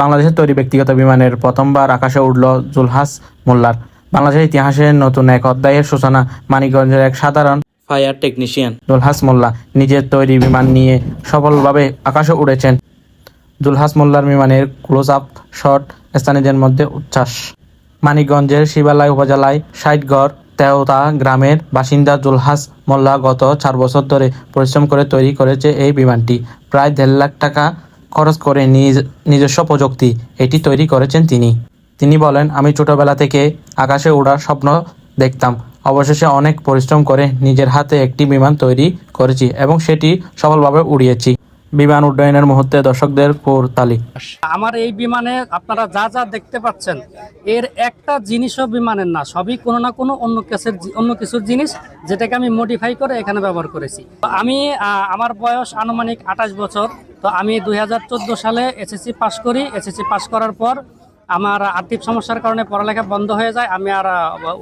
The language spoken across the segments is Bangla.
বাংলাদেশের তৈরি ব্যক্তিগত বিমানের প্রথমবার আকাশে উড়ল জুলহাস মোল্লার। বাংলাদেশের ইতিহাসে নতুন এক অধ্যায়ের সূচনা মানিকগঞ্জের এক সাধারণ ফায়ার টেকনিশিয়ান। জুলহাস মোল্লা নিজের তৈরি বিমান নিয়ে সফলভাবে আকাশে উড়েছেন। জুলহাস মোল্লার বিমানের ক্লোজ আপ শট স্থানীয়দের মধ্যে উচ্ছ্বাস। মানিকগঞ্জের শিবালয় উপজেলায় ষাটগড় তেওতা গ্রামের বাসিন্দা জুলহাস মোল্লা গত চার বছর ধরে পরিশ্রম করে তৈরি করেছে এই বিমানটি। প্রায় দেড় লাখ টাকা খরচ করে নিজ, নিজস্ব প্রযুক্তি এটি তৈরি করেছেন তিনি। তিনি বলেন, আমি ছোটবেলা থেকে আকাশে ওড়ার স্বপ্ন দেখতাম। অবশেষে অনেক পরিশ্রম করে নিজের হাতে একটি বিমান তৈরি করেছি এবং সেটি সফলভাবে উড়িয়েছি। বিমান উড্ডয়নের মুহূর্তে দর্শকদের কোরতালি আমার এই বিমানে আপনারা যা যা দেখতে পাচ্ছেন, এর একটা জিনিসও বিমানের না, সবই কোনো না কোনো অন্য কেসের অন্য কিছুর জিনিস যেটাকে আমি মডিফাই করে এখানে ব্যবহার করেছি। আমি আমার বয়স আনুমানিক আঠাশ বছর। তো আমি দুই হাজার চোদ্দ সালে এসএসসি পাস করি। এসএসসি পাস করার পর আমার আর্থিক সমস্যার কারণে পড়ালেখা বন্ধ হয়ে যায়। আমি আর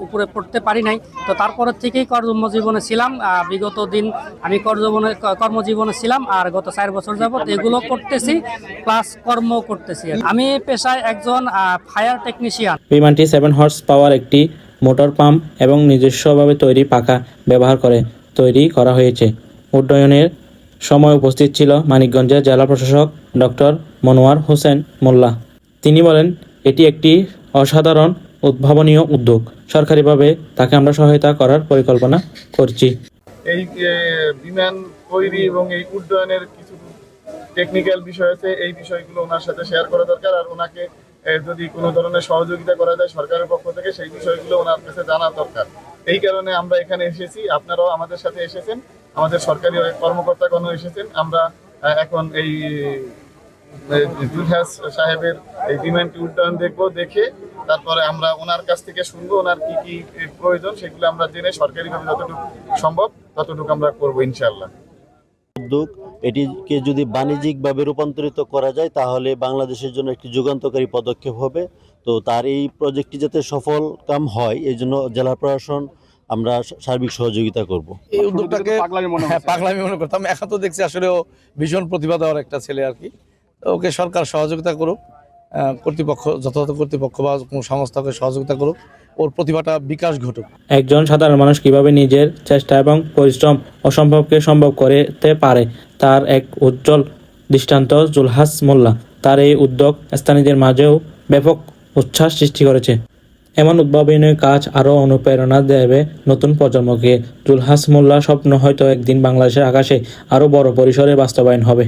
উপরে পড়তে পারি নাই। তো তারপর থেকেই কর্মজীবনে ছিলাম। বিগত দিন আমি কর্মজীবনে কর্মজীবনে ছিলাম আর গত চার বছর যাবত এগুলো করতেছি প্লাস কর্ম করতেছি। আমি পেশায় একজন ফায়ার টেকনিশিয়ান বিমানটি সেভেন হর্স পাওয়ার একটি মোটর পাম্প এবং নিজস্বভাবে তৈরি পাখা ব্যবহার করে তৈরি করা হয়েছে। উড্ডয়নের সময় উপস্থিত ছিল মানিকগঞ্জের জেলা প্রশাসক ডক্টর মনোয়ার হোসেন মোল্লা। তিনি বলেন, এটি একটি অসাধারণ উদ্ভাবনীয় উদ্যোগ। সরকারিভাবে তাকে আমরা সহায়তা করার পরিকল্পনা করছি। এই বিমান তৈরি এবং এই উড্ডয়নের কিছু টেকনিক্যাল বিষয় আছে। এই বিষয়গুলো ওনার সাথে শেয়ার করা দরকার। আর ওনাকে যদি কোনো ধরনের সহযোগিতা করা যায় সরকারের পক্ষ থেকে, সেই বিষয়গুলো ওনার কাছে জানা দরকার। এই কারণে আমরা এখানে এসেছি। আপনারাও আমাদের সাথে এসেছেন। আমাদের সরকারি কর্মকর্তাগণও এসেছেন। আমরা এখন এই জুলহাস সাহেবের এই বিমানটি উড্ডয়ন দেখব, দেখে তারপরে আমরা ওনার কাছ থেকে শুনব, ওনার কি কি প্রয়োজন সেগুলো আমরা জেনে সরকারিভাবে যতটুকু সম্ভব ততটুকু আমরা করব ইনশাল্লাহ উদ্যোগ, এটিকে যদি বাণিজ্যিকভাবে রূপান্তরিত করা যায়, তাহলে বাংলাদেশের জন্য একটি যুগান্তকারী পদক্ষেপ হবে। তো তার এই প্রজেক্টটি যাতে সফল কাম হয় এই জন্য জেলা প্রশাসন আমরা সার্বিক সহযোগিতা করব। এই উদ্যোগটাকে হ্যাঁ পাগলামি মনে করতাম। এখন তো দেখছি আসলে ও ভীষণ প্রতিভা দেওয়ার একটা ছেলে আর কি। ওকে সরকার সহযোগিতা করুক কর্তৃপক্ষ যথাযথ কর্তৃপক্ষ বা কোনো সংস্থাকে সহযোগিতা করুক ওর প্রতিভাটা বিকাশ ঘটুক। একজন সাধারণ মানুষ কীভাবে নিজের চেষ্টা এবং পরিশ্রম অসম্ভবকে সম্ভব করতে পারে তার এক উজ্জ্বল দৃষ্টান্ত জুলহাস মোল্লা। তার এই উদ্যোগ স্থানীয়দের মাঝেও ব্যাপক উচ্ছ্বাস সৃষ্টি করেছে। এমন উদ্ভাবনের কাজ আরও অনুপ্রেরণা দেবে নতুন প্রজন্মকে। জুলহাস মোল্লার স্বপ্ন হয়তো একদিন বাংলাদেশের আকাশে আরও বড় পরিসরে বাস্তবায়ন হবে।